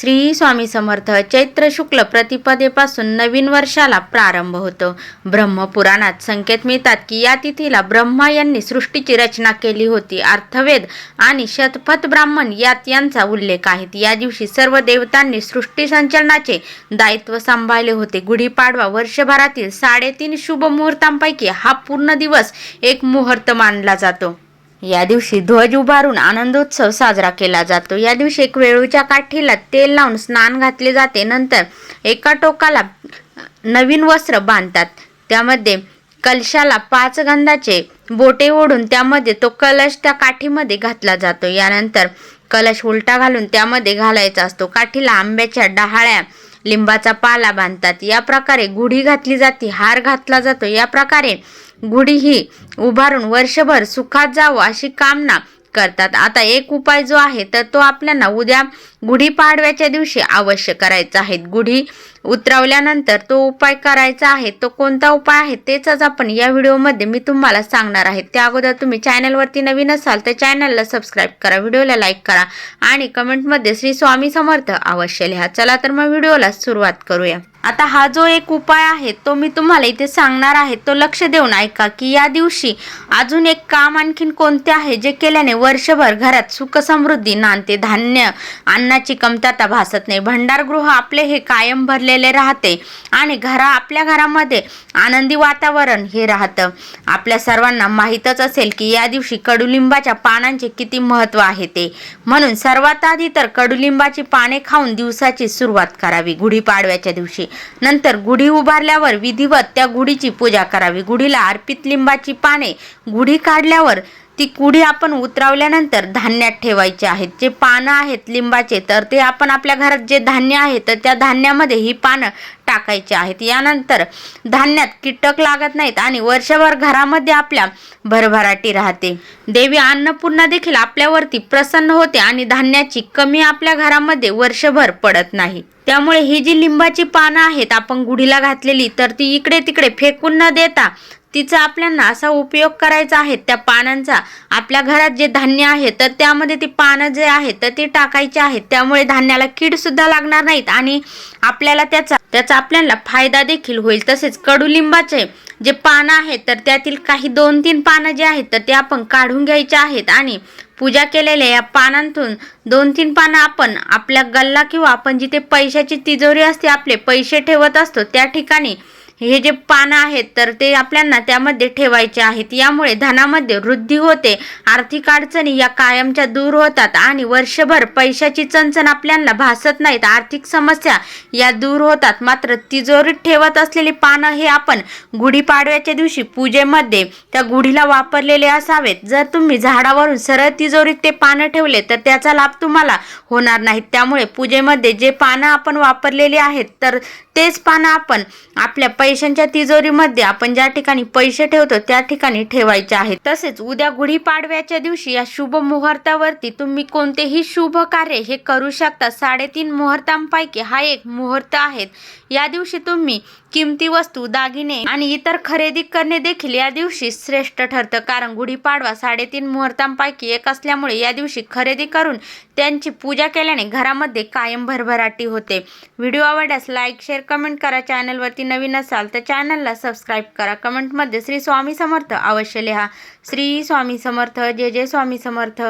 श्री स्वामी समर्थ चैत्र शुक्ल प्रतिपदेपासून नवीन वर्षाला प्रारंभ होतो. ब्रह्मपुराणात संकेत मिळतात की या तिथीला ब्रह्मा यांनी सृष्टीची रचना केली होती. अर्थवेद आणि शतपथ ब्राह्मण यात यांचा उल्लेख आहे. या दिवशी सर्व देवतांनी सृष्टी संचलनाचे दायित्व सांभाळले होते. गुढीपाडवा वर्षभरातील साडेतीन शुभ मुहूर्तांपैकी हा पूर्ण दिवस एक मुहूर्त मानला जातो. या दिवशी ध्वज उभारून आनंदोत्सव साजरा केला जातो. या दिवशी एक वेळूच्या काठीला तेल लावून स्नान घातले जाते. नंतर एका टोकाला नवीन वस्त्र बांधतात. त्यामध्ये कलशाला पाच गंधाचे बोटे ओढून त्यामध्ये तो कलश त्या काठीमध्ये घातला जातो. यानंतर कलश उलटा घालून त्यामध्ये घालायचा असतो. काठीला आंब्याच्या डहाळ्या लिंबाचा पाला बांधतात. या प्रकारे गुढी घातली जाते हार घातला जातो. या प्रकारे गुढी ही उभारून वर्षभर सुखात जावं अशी कामना करतात. आता एक उपाय जो आहे तर तो आपल्याला उद्या गुढीपाडव्याच्या दिवशी अवश्य करायचा आहे. गुढी उतरवल्यानंतर तो उपाय करायचा आहे तो कोणता उपाय आहे तेच आज आपण या व्हिडिओमध्ये मी तुम्हाला सांगणार आहे. त्या अगोदर तुम्ही चॅनलवरती नवीन असाल तर चॅनलला सबस्क्राईब करा व्हिडिओला लाईक करा आणि कमेंटमध्ये श्री स्वामी समर्थ अवश्य लिहा. चला तर मग व्हिडिओला सुरुवात करूया. आता हा जो एक उपाय आहे तो मी तुम्हाला इथे सांगणार आहे. तो लक्ष देऊन ऐका की या दिवशी अजून एक काम आणखीन कोणते आहे जे केल्याने वर्षभर घरात सुख समृद्धी नांदते धान्य अन्नाची कमतरता भासत नाही. भंडारगृह आपले हे कायम भरले भरलेले राहते. आणि घरा आपल्या घरामध्ये आनंदी वातावरण हे राहतं. आपल्या सर्वांना माहीतच असेल की या दिवशी कडुलिंबाच्या पानांचे किती महत्त्व आहे ते. म्हणून सर्वात आधी तर कडुलिंबाची पाने खाऊन दिवसाची सुरुवात करावी. गुढीपाडव्याच्या दिवशी. नंतर गुढी उभारल्यावर विधिवत त्या गुढीची पूजा करावी. गुढीला अर्पित लिंबाची पाने गुढी काढल्यावर ती कुडी आपण उतरवल्यानंतर धान्यात ठेवायची आहेत. जे पानं आहेत लिंबाचे तर ते आपण आपल्या घरात जे धान्य आहे तर त्या धान्यामध्ये ही पानं टाकायचे आहेत. यानंतर धान्यात कीटक लागत नाहीत आणि वर्षभर घरामध्ये आपल्या भरभराटी राहते. देवी अन्नपूर्णा देखील आपल्यावरती प्रसन्न होते आणि धान्याची कमी आपल्या घरामध्ये वर्षभर पडत नाही. त्यामुळे ही जी लिंबाची पानं आहेत आपण गुढीला घातलेली तर ती इकडे तिकडे फेकून न देता तिचा आपल्याला असा उपयोग करायचा आहे. त्या पानांचा आपल्या घरात जे धान्य आहे तर त्यामध्ये ती पानं जे आहेत तर ती टाकायची आहेत. त्यामुळे धान्याला कीड सुद्धा लागणार नाहीत आणि आपल्याला त्याचा त्याचा आपल्याला फायदा देखील होईल. तसेच कडुलिंबाचे जे पानं आहेत तर त्यातील काही दोन तीन पानं जे आहेत तर ते आपण काढून घ्यायचे आहेत आणि पूजा केलेल्या या पानांतून दोन तीन पानं आपण आपल्या गल्ला किंवा आपण जिथे पैशाची तिजोरी असते आपले पैसे ठेवत असतो त्या ठिकाणी हे जे पानं आहेत तर ते आपल्याला त्यामध्ये ठेवायचे आहेत. यामुळे धनामध्ये वृद्धी होते आर्थिक अडचणी या कायमच्या दूर होतात आणि वर्षभर पैशाची चणचण आपल्याला भासत नाहीत. आर्थिक समस्या या दूर होतात. मात्र तिजोरीत ठेवत असलेली पानं हे आपण गुढीपाडव्याच्या दिवशी पूजेमध्ये त्या गुढीला वापरलेले असावेत. जर तुम्ही झाडावरून सरळ तिजोरीत ते पानं ठेवले तर त्याचा लाभ तुम्हाला होणार नाहीत त्यामुळे पूजेमध्ये जे पानं आपण वापरलेली आहेत तर तेच पानं आपण आपल्या पैशांच्या तिजोरीमध्ये आपण ज्या ठिकाणी पैसे ठेवतो त्या ठिकाणी ठेवायचे आहेत. तसेच उद्या गुढीपाडव्याच्या दिवशी या शुभ मुहूर्तावरती तुम्ही कोणतेही शुभ कार्य हे करू शकता. साडेतीन मुहूर्तांपैकी हा एक मुहूर्त आहे. या दिवशी तुम्ही किमती वस्तू दागिने आणि इतर खरेदी करणे देखील या दिवशी श्रेष्ठ ठरतं. कारण गुढीपाडवा साडेतीन मुहूर्तांपैकी एक असल्यामुळे या दिवशी खरेदी करून त्यांची पूजा केल्याने घरामध्ये कायम भरभराटी होते. व्हिडिओ आवडल्यास लाईक शेअर कमेंट करा. चॅनलवरती नवीन असाल तर चॅनलला सबस्क्राईब करा. कमेंटमध्ये श्री स्वामी समर्थ अवश्य लिहा. श्री स्वामी समर्थ जय जय स्वामी समर्थ.